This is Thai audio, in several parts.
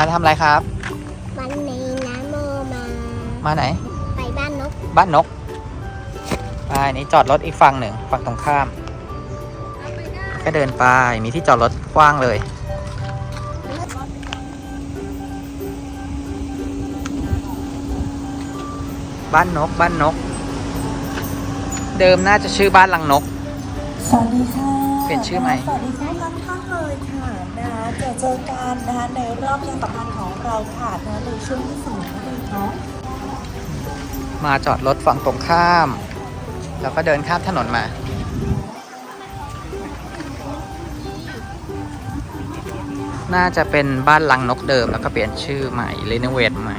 มาทำอะไรครับ วันนี้นะโมมา มาไหน ไปบ้านนก บ้านนกไปนี่จอดรถอีกฝั่งหนึ่งฝั่งตรงข้าม ก็เดินไปมีที่จอดรถกว้างเลย บ้านนกบ้านนก เดิมน่าจะชื่อบ้านลังนก สวัสดีค่ะเปลี่ยนชื่อใหม่ สวัสดีทุกท่านท่านเลยค่ะนะคะ เจอกันนะคะในรอบการสัมพันธ์ของเราค่ะนะคะในช่วงที่สองนั่นเองเนาะมาจอดรถฝั่งตรงข้าม แล้วก็เดินข้ามถนนมา น่าจะเป็นบ้านลังนกเดิมแล้วก็เปลี่ยนชื่อใหม่รีโนเวทใหม่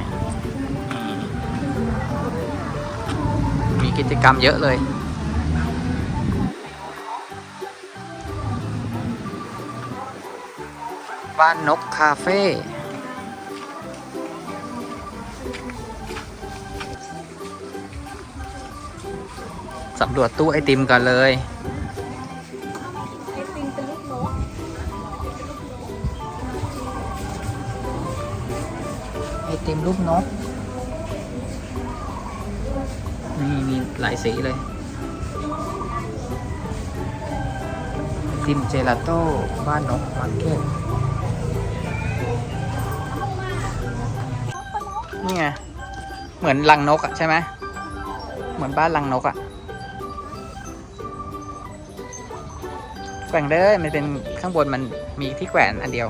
มีกิจกรรมเยอะเลย บ้านนกคาเฟ่สำรวจตู้ไอติมกันเลยไอติมรูปนก นี่มีหลายสีเลยไอติมเจลาโต้บ้านนกมาร์เก็ต นี่ไง เหมือนรังนกอะใช่ไหม เหมือนบ้านรังนกอะแกว่งเลยมันเป็นข้างบนมันมีที่แขวนอันเดียว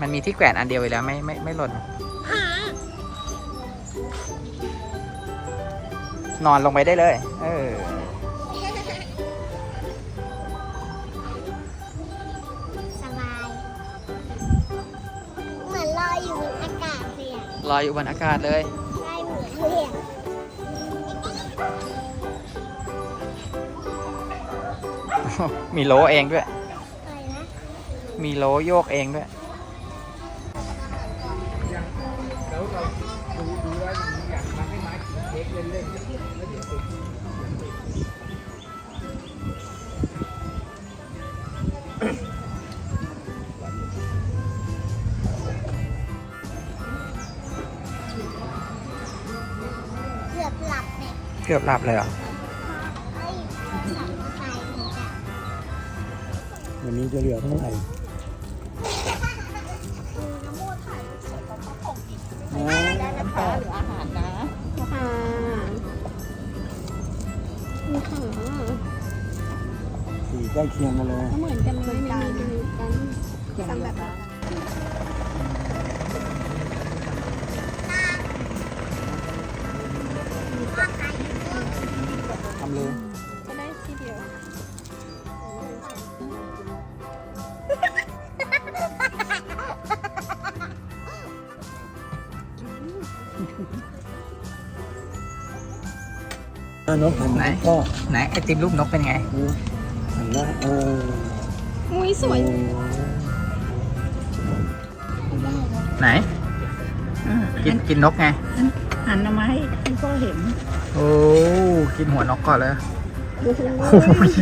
มันมีที่แขวนอันเดียวอยู่แล้วไม่ไม่ไม่หล่น นอนลงไปได้เลย เออ ลยอะลอยอยู่บนอากาศเลยได้เหมือนเลยอะมีโลเองด้วยอะไรนะมีโลโยกเองด้วยเเนี่ยเกือบหลับเลยเหรอเอ้ยสับไปถึงจะวันนี้จะเหลือเท่าไหร่อ๋อนะคะหรืออาหารนะค่ะมีค่ะสีใกล้เคียงกันเลย เหมือนกันเลยไม่มีดูกันอย่างแบานกหันไหน ก็ไหนไอติมรูปนกเป็นไง หันหน้าเออมุ้ยสวยโอ้ไหนกินกินนกไง หันมาให้ให้พ่อเห็นโอ้กินหัวนกก่อนเลยโอ้โหอุ้ย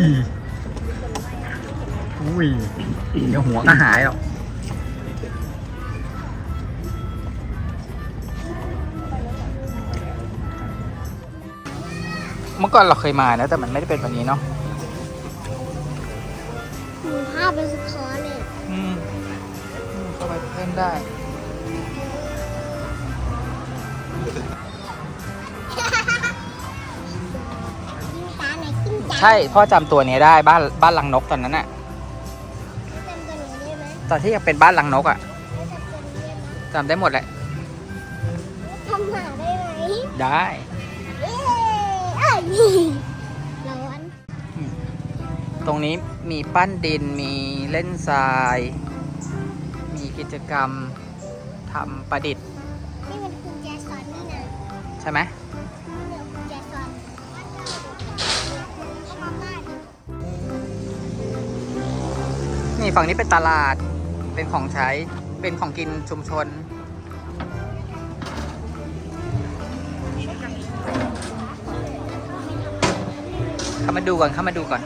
อุ้ยเดี๋ยวหัวก็หายหรอก เมื่อก่อนเราเคยมานะแต่มันไม่ได้เป็นแบบนี้เนาะมีภาพเป็นสะท้อนเลยอืมอืมเข้าไปเล่นได้ กิ้งตาไหนกิ้งตาใช่พ่อจำตัวนี้ได้บ้านบ้านลังนกตอนนั้นอะจำตัวนี้ได้ไหมตอนที่ยังเป็นบ้านลังนกอะแล้วจำตัวนี้ได้ไหมจำได้หมดแหละทำหาได้ไหมได้เอ้ยเอ้ย ร้อน ตรงนี้มีปั้นดินมีเล่นทราย มีกิจกรรมทำประดิษฐ์ นี่มันคุณแจซอนนี่นะใช่ไหมเดี๋ยวคุณแจซอนก็มาบ้านนี่ฝั่งนี้เป็นตลาดเป็นของใช้เป็นของกินชุมชน เข้ามาดูก่อนเข้ามาดูก่อน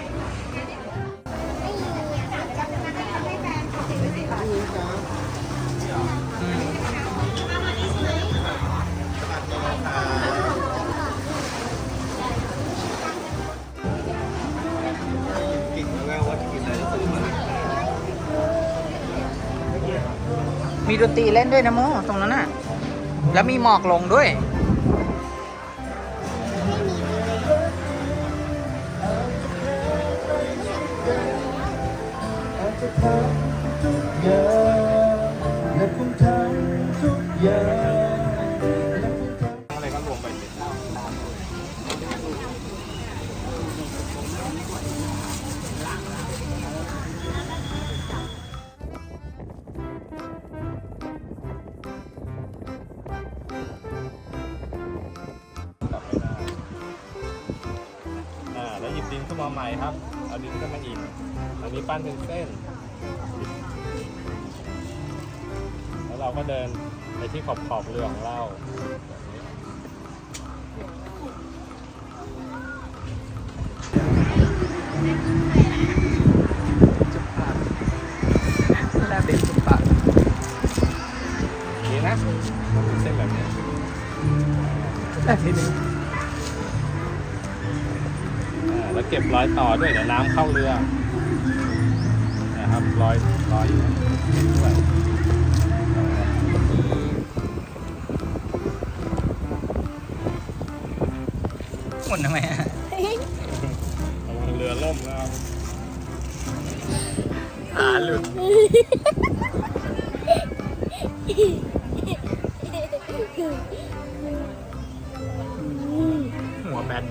มีดนตรีเล่นด้วยนะโมตรงนั้นน่ะ แล้วมีหมอกลงด้วย ทุกอย่างและคุณทำทุกอย่างอะไรก็รวมไปเสร็จกลับไม่ได้อ่าแล้วหยิบดินขึ้นมาใหม่ครับ เอาดินขึ้นมาอีก อันนี้ปั้นเป็นเส้น เราก็เดินไปที่ขอบขอบๆเรือของเราแบบนี้จุ๊บปากแล้วเป็นจุ๊บปากนี่นะมันเป็นเส้นแบบนี้แล้วทีนึงอ่าแล้วเก็บรอยต่อด้วยเดี๋ยวน้ำเข้าเรือนะครับรอยรอยอยู่เก็บด้วย หมุนทำไมอะระวังเรือล่มนะครับขาหลุดหัวแบน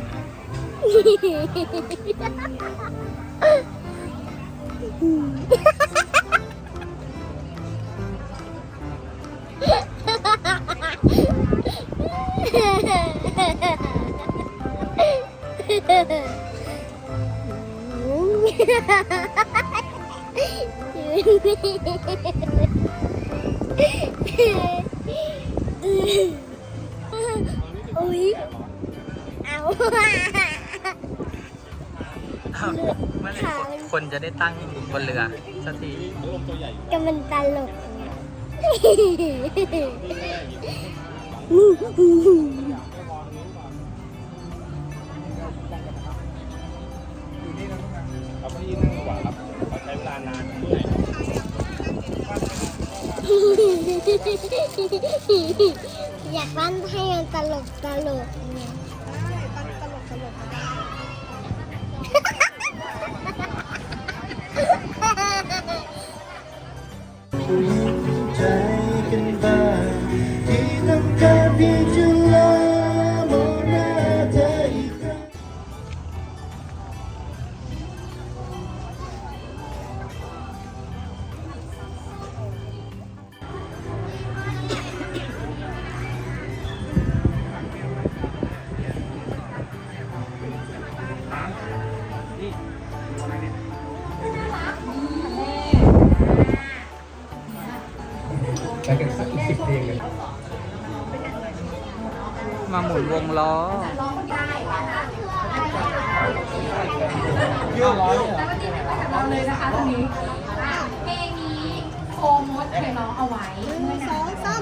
อุ้ยเอามื่อไหร่คนจะได้ตั้งบนเรือสักทีพัดลมตัวใหญ่อยู่ก็มันตลก อยากปั้นให้มันตลกตลกเนี่ยผู้หญิงตลกตลก มาหมุนวงล้อเราเลยนะคะตรงนี้อะเพลงนี้โคมดเคยร้องเอาไว้เมื่อนานมาแล้ว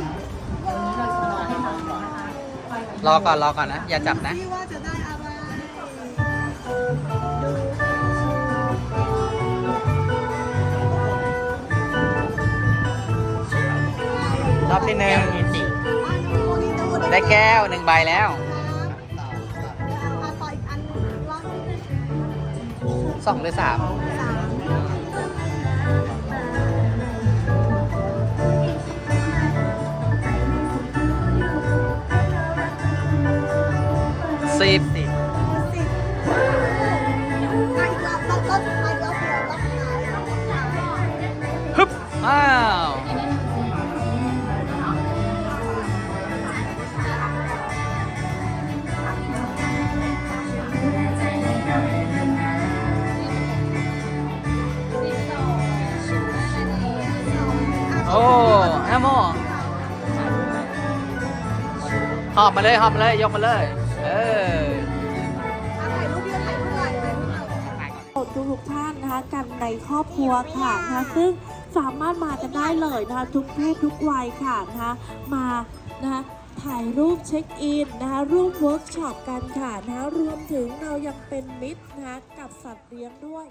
วันนี้เราจะร้องให้ฟังนะคะคอยแบบรอก่อนรอก่อนนะ อย่าจับนะ รอบที่หนึ่งได้แก้วหนึ่งใบแล้วสองหรือสามสิบ โอ้แอมโมหอบมาเลยหอบมาเลย ยกมาเลย เออทุกทุกๆท่านนะคะกันในครอบครัวค่ะนะคะซึ่งสามารถมากันได้เลยนะคะทุกเพศทุกวัยค่ะนะคะมานะคะถ่ายรูปเช็คอินนะคะร่วมเวิร์กช็อปกันค่ะนะคะรวมถึงเรายังเป็นมิตรนะคะกับสัตว์เลี้ยงด้วย